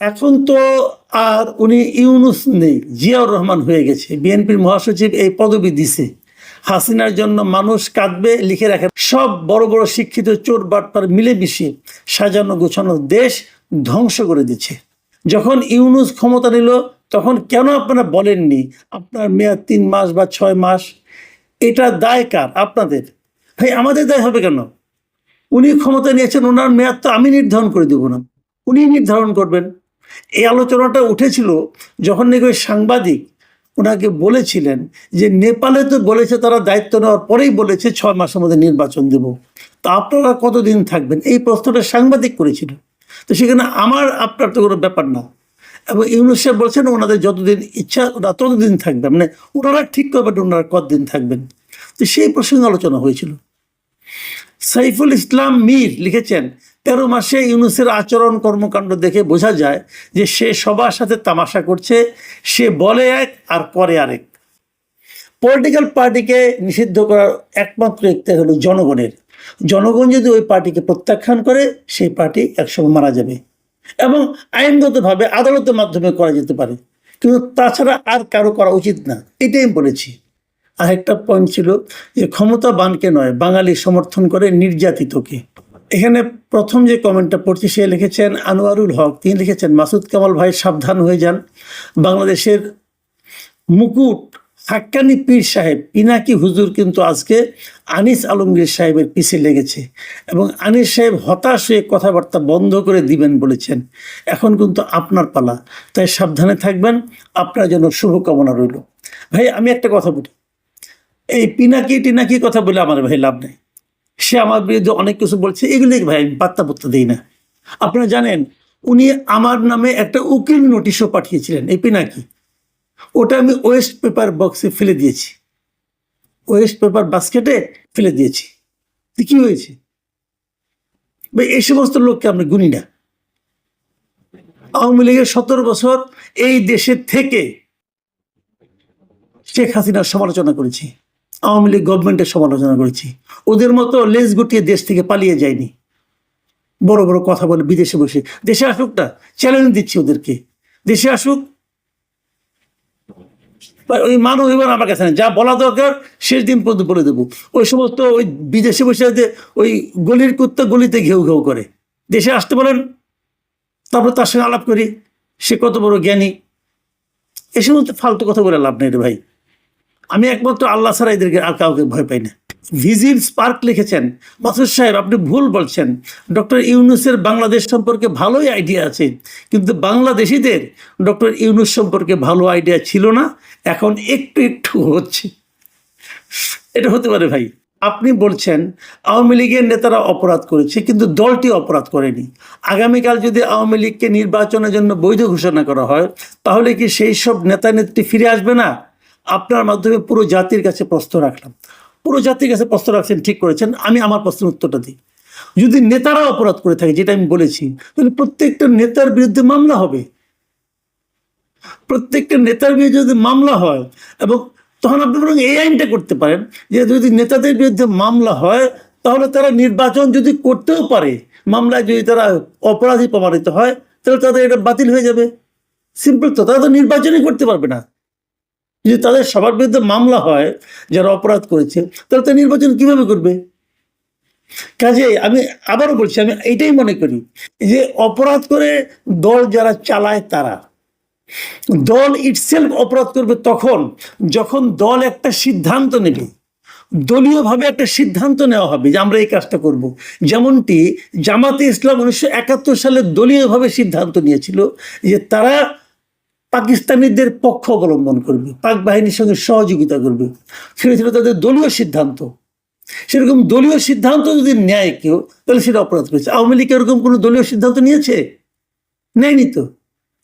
এখন তো আর উনি ইউনুস নেই, জিয়াউর রহমান হয়ে গেছে। বিএনপির মহাসচিব এই পদবি দিছে। হাসিনার জন্য মানুষ কাঁদবে, লিখে রাখে। সব বড় বড় শিক্ষিত চোর বাটপার মিলে মিশিয়ে সাজানো গোছানো দেশ ধ্বংস করে দিচ্ছে। যখন ইউনুস ক্ষমতা নিল, তখন কেন আপনারা বলেননি আপনার মেয়াদ তিন মাস বা ছয় মাস? এটা দায় কার? আপনাদের? ভাই, আমাদের দায় হবে কেন? উনি ক্ষমতা নিয়েছেন, ওনার মেয়াদ তো আমি নির্ধারণ করে দেবো না। উনি নির্ধারণ করবেন। এই আলোচনাটা উঠেছিল যখন নাকি ওই সাংবাদিক ওনাকে বলেছিলেন যে নেপালে তো বলেছে তারা দায়িত্ব নেওয়ার পরেই বলেছে ছয় মাসের মধ্যে নির্বাচন দেব। তো আপনারা কতদিন থাকবেন? এই প্রশ্নটা সাংবাদিক করেছিল। তো সেখানে আমার, আপনার তো কোনো ব্যাপার না। এবং ইউনুস সাহেব বলছেন, ওনাদের যতদিন ইচ্ছা, ওরা ততদিন থাকবে। মানে ওনারা ঠিক করবেন, ওনারা কতদিন থাকবেন? তো সেই প্রসঙ্গে আলোচনা হয়েছিল। সাইফুল ইসলাম মীর লিখেছেন তেরো মাসে ইউনুসের আচরণ কর্মকাণ্ড দেখে বোঝা যায় যে সে সবার সাথে তামাশা করছে, সে বলে এক আর করে আরেক। পলিটিক্যাল পার্টিকে নিষিদ্ধ করার একমাত্র ইখতিয়ার হলো জনগণের। জনগণ যদি ওই পার্টিকে প্রত্যাখ্যান করে, সেই পার্টি একসময় মারা যাবে এবং আইনগতভাবে আদালতের মাধ্যমে করা যেতে পারে। কিন্তু তাছাড়া আর কারও করা উচিত না, এটাই আমি বলেছি। আরেকটা পয়েন্ট ছিল যে ক্ষমতাবানকে নয়, বাঙালি সমর্থন করে নির্যাতিতকে। এখানে প্রথম যে কমেন্টটা পড়ছি, সে লিখেছেন, আনোয়ারুল হক। তিনি লিখেছেন, মাসুদ কামাল ভাই, সাবধান হয়ে যান। বাংলাদেশের মুকুট হাক্কানি পীর সাহেব, পিনাকি হুজুর কিন্তু আজকে আনিস আলমগীর সাহেবের পিছে লেগেছে এবং আনিস সাহেব হতাশ হয়ে কথাবার্তা বন্ধ করে দিবেন বলেছেন। এখন কিন্তু আপনার পালা। তাই সাবধানে থাকবেন। আপনার জন্য শুভকামনা রইল। ভাই, আমি একটা কথা বলি। এই পিনাকি টিনাকি কথা বলে আমার ভাই লাভ নেই। সে আমার বিরুদ্ধে অনেক কিছু বলছে। এগুলি ভাই পাত্তা পত্তা দিই না। আপনারা জানেন, উনি আমার নামে একটা উকিল নোটিশও পাঠিয়েছিলেন। এই পিনাকি ওটা আমি ওয়েস্ট পেপার বক্সে ফেলে দিয়েছি। ওয়েস্ট পেপার বাস্কেটে ফেলে দিয়েছি। কি হয়েছে? ভাই, এই সমস্ত লোককে আমরা গুনি না। আওয়ামী লীগের সতেরো বছর এই দেশে থেকে শেখ হাসিনার সমালোচনা করেছি। আওয়ামী লীগ গভর্নমেন্টের সমালোচনা করেছি। ওদের মতো লেজ গুটিয়ে দেশ থেকে পালিয়ে যায়নি। বড় বড় কথা বলে বিদেশে বসে। দেশে আসুক না চ্যালেঞ্জ দিচ্ছি ওদেরকে। দেশে আসুক। ওই মানব এবার আমার কাছে যা বলা দরকার, শেষ দিন পর্যন্ত বলে দেবো। ওই সমস্ত ওই বিদেশে বসে ওই গলির কুত্তা গলিতে ঘেউ ঘেউ করে। দেশে আসতে বলেন, তারপর তার সঙ্গে আলাপ করি। সে কত বড় জ্ঞানী। এ সমস্ত ফালতু কথা বলে লাভ নেই রে ভাই। আমি একমাত্র আল্লাহ ছাড়া এদেরকে আর কাউকে ভয় পাই না। ভিজিল স্পার্ক লিখেছেন মাসুদ সাহেব আপনি ভুল বলছেন। ডক্টর ইউনুসের বাংলাদেশ সম্পর্কে ভালোই আইডিয়া আছে, কিন্তু বাংলাদেশিদের ডক্টর ইউনুস সম্পর্কে ভালো আইডিয়া ছিল না, এখন একটু একটু হচ্ছে। এটা হতে পারে ভাই। আপনি বলছেন, আওয়ামী লীগের নেতারা অপরাধ করেছে, কিন্তু দলটি অপরাধ করেনি। আগামীকাল যদি আওয়ামী লীগকে নির্বাচনের জন্য বৈধ ঘোষণা করা হয়, তাহলে কি সেই সব নেতা নেত্রী ফিরে আসবে না? আপনার মাধ্যমে পুরো জাতির কাছে প্রশ্ন রাখলাম। পুরো জাতির কাছে প্রশ্ন রাখছেন, ঠিক করেছেন, আমি আমার প্রশ্নের উত্তরটা দিই। যদি নেতারা অপরাধ করে থাকে, যেটা আমি বলেছি, তাহলে প্রত্যেকটা নেতার বিরুদ্ধে মামলা হবে। প্রত্যেকটা নেতার বিরুদ্ধে যদি মামলা হয়, এবং তখন আপনি বরং এই আইনটা করতে পারেন যে যদি নেতাদের বিরুদ্ধে মামলা হয়, তাহলে তারা নির্বাচন যদি করতেও পারে, মামলায় যদি তারা অপরাধী প্রমাণিত হয়, তাহলে তাদের এটা বাতিল হয়ে যাবে। সিম্পল তো, তারা তো নির্বাচনই করতে পারবে না। যদি তাদের সবার বিরুদ্ধে মামলা হয়, যারা অপরাধ করেছে, তাহলে তারা নির্বাচন কীভাবে করবে কাজে আমি আবারও বলছি, আমি এইটাই মনে করি যে অপরাধ করে দল যারা চালায় তারা দল ইটসেলফ অপরাধ করবে তখন, যখন দল একটা সিদ্ধান্ত নেবে, দলীয়ভাবে একটা সিদ্ধান্ত নেওয়া হবে যে আমরা এই কাজটা করব। যেমনটি জামাতে ইসলাম উনিশশো একাত্তর সালে দলীয়ভাবে সিদ্ধান্ত নিয়েছিল যে তারা পাকিস্তানিদের পক্ষ অবলম্বন করবে, পাক বাহিনীর সঙ্গে সহযোগিতা করবে। সেটা ছিল তাদের দলীয় সিদ্ধান্ত। সেরকম দলীয় সিদ্ধান্ত যদি নেয় কেউ, তাহলে সেটা অপরাধ করেছে। আওয়ামী লীগ এরকম কোনো দলীয় সিদ্ধান্ত নিয়েছে? নেয়নি তো।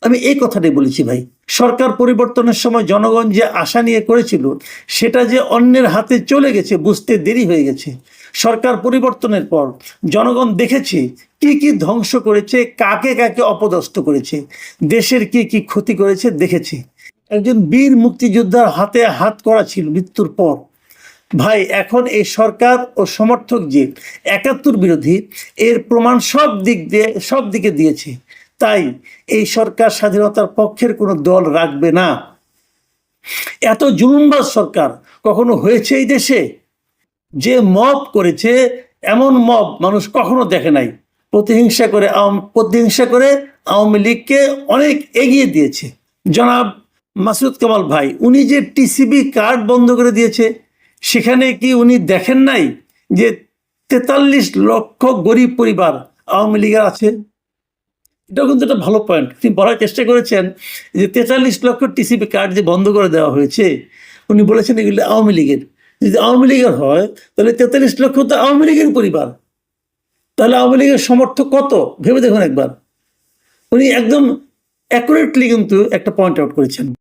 আমি এই কথাটাই বলেছি ভাই। সরকার পরিবর্তনের সময় জনগণ যে আশা নিয়ে করেছিল, সেটা যে অন্যের হাতে চলে গেছে, বুঝতে দেরি হয়ে গেছে। সরকার পরিবর্তনের পর জনগণ দেখেছে কি কি ধ্বংস করেছে, কাকে কাকে অপদস্থ করেছে, দেশের কি কি ক্ষতি করেছে দেখেছে। একজন বীর মুক্তিযোদ্ধার হাতে হাত করা ছিল মৃত্যুর পর। ভাই, এখন এই সরকার ও সমর্থক যে একাত্তর বিরোধী, এর প্রমাণ সব দিক দিয়ে, সব দিকে দিয়েছে। তাই এই সরকার স্বাধীনতার পক্ষের কোনো দল রাখবে না। এত জুলুমবাজ সরকার কখনো হয়েছে এই দেশে? যে মব করেছে, এমন মব মানুষ কখনো দেখে নাই। প্রতিহিংসা করে প্রতিহিংসা করে আওয়ামী লীগকে অনেক এগিয়ে দিয়েছে। জনাব মাসুদ কামাল ভাই, উনি যে টিসিবি কার্ড বন্ধ করে দিয়েছে, সেখানে কি উনি দেখেন নাই যে তেতাল্লিশ লক্ষ গরিব পরিবার আওয়ামী লীগের আছে? এটাও কিন্তু একটা ভালো পয়েন্ট তিনি বলার চেষ্টা করেছেন যে তেতাল্লিশ লক্ষ টিসিবি কার্ড যে বন্ধ করে দেওয়া হয়েছে, উনি বলেছেন এগুলো আওয়ামী লীগের। যদি আওয়ামী লীগের হয়, তাহলে তেতাল্লিশ লক্ষ তো আওয়ামী লীগের পরিবার। তাহলে আওয়ামী লীগের সমর্থক কত? ভেবে দেখুন একবার। উনি একদম অ্যাকুরেটলি কিন্তু একটা পয়েন্ট আউট করেছেন।